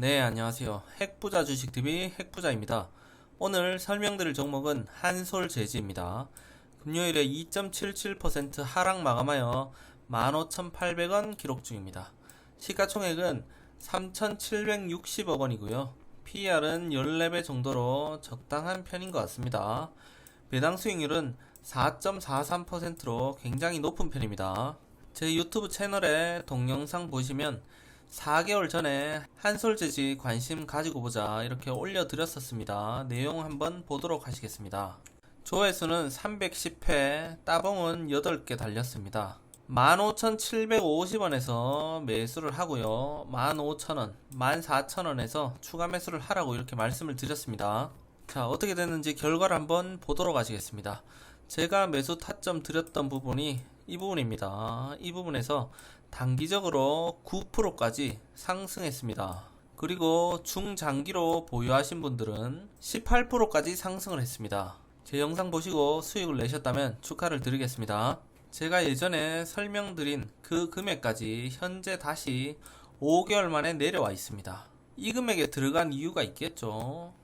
네, 안녕하세요. 핵부자 주식TV 핵부자입니다. 오늘 설명드릴 종목은 한솔재지입니다. 금요일에 2.77% 하락 마감하여 15,800원 기록 중입니다. 시가총액은 3,760억 원이고요. PER은 14배 정도로 적당한 편인 것 같습니다. 배당 수익률은 4.43%로 굉장히 높은 편입니다. 제 유튜브 채널에 동영상 보시면 4개월 전에 한솔재지 관심 가지고 보자 이렇게 올려드렸었습니다. 내용 한번 보도록 하시겠습니다. 조회수는 310회, 따봉은 8개 달렸습니다. 15,750원에서 매수를 하고요. 15,000원, 14,000원에서 추가 매수를 하라고 이렇게 말씀을 드렸습니다. 자, 어떻게 됐는지 결과를 한번 보도록 하시겠습니다. 제가 매수 타점 드렸던 부분이 이 부분입니다. 이 부분에서 단기적으로 9%까지 상승했습니다. 그리고 중장기로 보유하신 분들은 18%까지 상승을 했습니다. 제 영상 보시고 수익을 내셨다면 축하를 드리겠습니다. 제가 예전에 설명드린 그 금액까지 현재 다시 5개월 만에 내려와 있습니다. 이 금액에 들어간 이유가 있겠죠.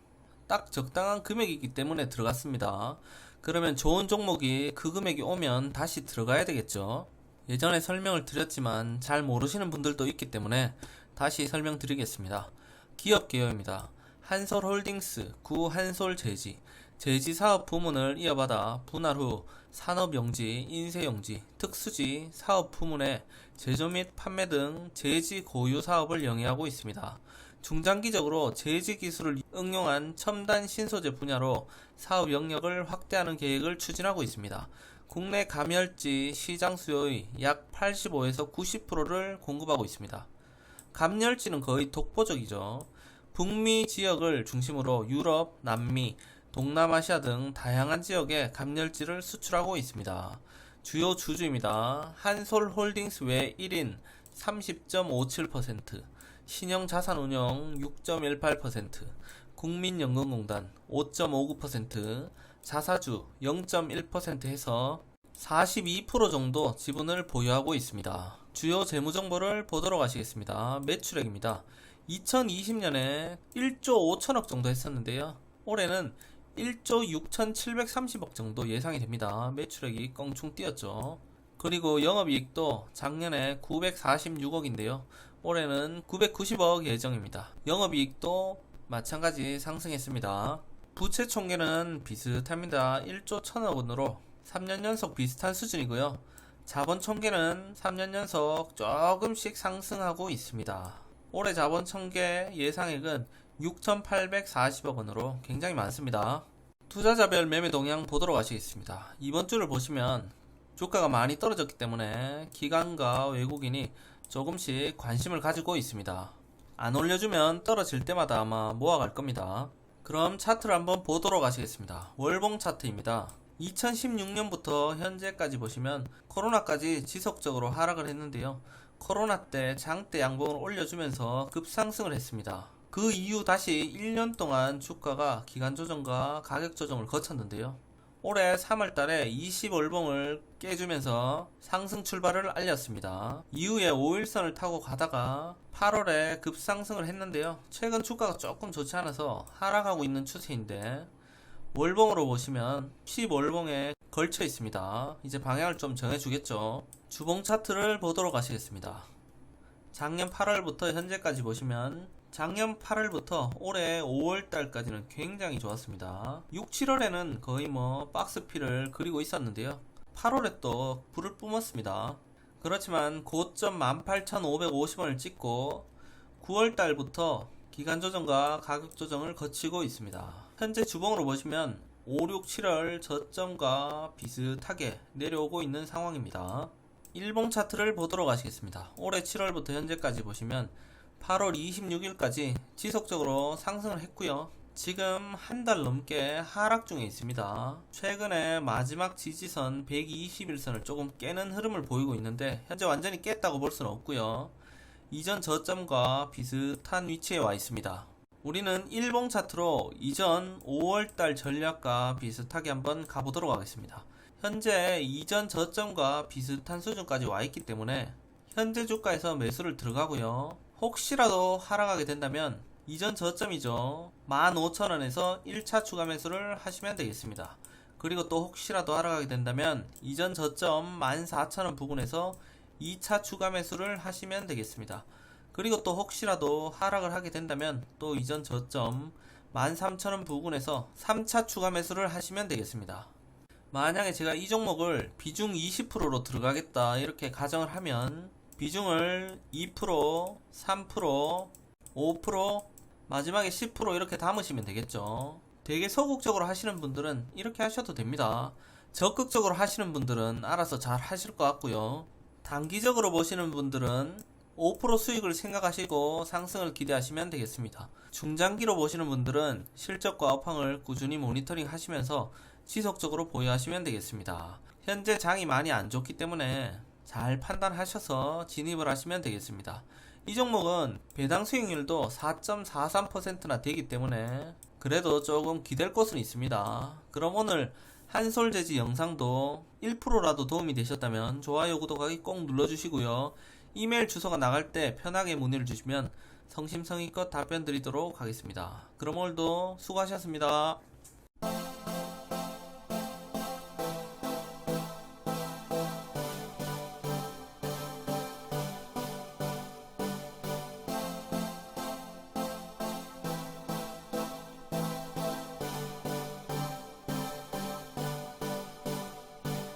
딱 적당한 금액이기 때문에 들어갔습니다. 그러면 좋은 종목이 그 금액이 오면 다시 들어가야 되겠죠. 예전에 설명을 드렸지만 잘 모르시는 분들도 있기 때문에 다시 설명드리겠습니다. 기업 개요입니다. 한솔홀딩스, 구한솔제지, 제지 사업 부문을 이어받아 분할 후 산업용지, 인쇄용지, 특수지 사업 부문의 제조 및 판매 등 제지 고유 사업을 영위하고 있습니다. 중장기적으로 제지 기술을 응용한 첨단 신소재 분야로 사업 영역을 확대하는 계획을 추진하고 있습니다. 국내 감열지 시장 수요의 약 85에서 90%를 공급하고 있습니다. 감열지는 거의 독보적이죠. 북미 지역을 중심으로 유럽, 남미, 동남아시아 등 다양한 지역에 감열지를 수출하고 있습니다. 주요 주주입니다. 한솔 홀딩스 외 1인 30.57%, 신영자산운용 6.18%, 국민연금공단 5.59%, 자사주 0.1% 해서 42% 정도 지분을 보유하고 있습니다. 주요 재무 정보를 보도록 하시겠습니다. 매출액입니다. 2020년에 1조 5천억 정도 했었는데요. 올해는 1조 6,730억 정도 예상이 됩니다. 매출액이 껑충 뛰었죠. 그리고 영업이익도 작년에 946억인데요. 올해는 990억 예정입니다. 영업이익도 마찬가지 상승했습니다. 부채 총계는 비슷합니다. 1조 1000억 원으로 3년 연속 비슷한 수준이고요. 자본 총계는 3년 연속 조금씩 상승하고 있습니다. 올해 자본 총계 예상액은 6,840억 원으로 굉장히 많습니다. 투자자별 매매 동향 보도록 하시겠습니다. 이번 주를 보시면 주가가 많이 떨어졌기 때문에 기관과 외국인이 조금씩 관심을 가지고 있습니다. 안 올려주면 떨어질 때마다 아마 모아갈 겁니다. 그럼 차트를 한번 보도록 하시겠습니다. 월봉 차트입니다. 2016년부터 현재까지 보시면 코로나까지 지속적으로 하락을 했는데요. 코로나 때 장대 양봉을 올려주면서 급상승을 했습니다. 그 이후 다시 1년 동안 주가가 기간 조정과 가격 조정을 거쳤는데요. 올해 3월 달에 20월봉을 깨주면서 상승 출발을 알렸습니다. 이후에 5일선을 타고 가다가 8월에 급상승을 했는데요. 최근 주가가 조금 좋지 않아서 하락하고 있는 추세인데 월봉으로 보시면 10월봉에 걸쳐 있습니다. 이제 방향을 좀 정해주겠죠. 주봉 차트를 보도록 하시겠습니다. 작년 8월부터 현재까지 보시면 작년 8월부터 올해 5월달까지는 굉장히 좋았습니다. 6, 7월에는 거의 뭐 박스피를 그리고 있었는데요. 8월에 또 불을 뿜었습니다. 그렇지만 고점 18,550원을 찍고 9월달부터 기간 조정과 가격 조정을 거치고 있습니다. 현재 주봉으로 보시면 5, 6, 7월 저점과 비슷하게 내려오고 있는 상황입니다. 일봉 차트를 보도록 하시겠습니다. 올해 7월부터 현재까지 보시면 8월 26일까지 지속적으로 상승을 했고요. 지금 한 달 넘게 하락 중에 있습니다. 최근에 마지막 지지선 121선을 조금 깨는 흐름을 보이고 있는데 현재 완전히 깼다고 볼 수는 없고요. 이전 저점과 비슷한 위치에 와 있습니다. 우리는 일봉 차트로 이전 5월달 전략과 비슷하게 한번 가보도록 하겠습니다. 현재 이전 저점과 비슷한 수준까지 와 있기 때문에 현재 주가에서 매수를 들어가고요. 혹시라도 하락하게 된다면 이전 저점이죠. 15,000원에서 1차 추가 매수를 하시면 되겠습니다. 그리고 또 혹시라도 하락하게 된다면 이전 저점 14,000원 부근에서 2차 추가 매수를 하시면 되겠습니다. 그리고 또 혹시라도 하락을 하게 된다면 또 이전 저점 13,000원 부근에서 3차 추가 매수를 하시면 되겠습니다. 만약에 제가 이 종목을 비중 20%로 들어가겠다 이렇게 가정을 하면 비중을 2%, 3%, 5%, 마지막에 10% 이렇게 담으시면 되겠죠. 되게 소극적으로 하시는 분들은 이렇게 하셔도 됩니다. 적극적으로 하시는 분들은 알아서 잘 하실 것 같고요. 단기적으로 보시는 분들은 5% 수익을 생각하시고 상승을 기대하시면 되겠습니다. 중장기로 보시는 분들은 실적과 업황을 꾸준히 모니터링 하시면서 지속적으로 보유하시면 되겠습니다. 현재 장이 많이 안 좋기 때문에 잘 판단하셔서 진입을 하시면 되겠습니다. 이 종목은 배당 수익률도 4.43%나 되기 때문에 그래도 조금 기댈 곳은 있습니다. 그럼 오늘 한솔재지 영상도 1%라도 도움이 되셨다면 좋아요, 구독하기 꼭 눌러주시고요. 이메일 주소가 나갈 때 편하게 문의를 주시면 성심성의껏 답변 드리도록 하겠습니다. 그럼 오늘도 수고하셨습니다.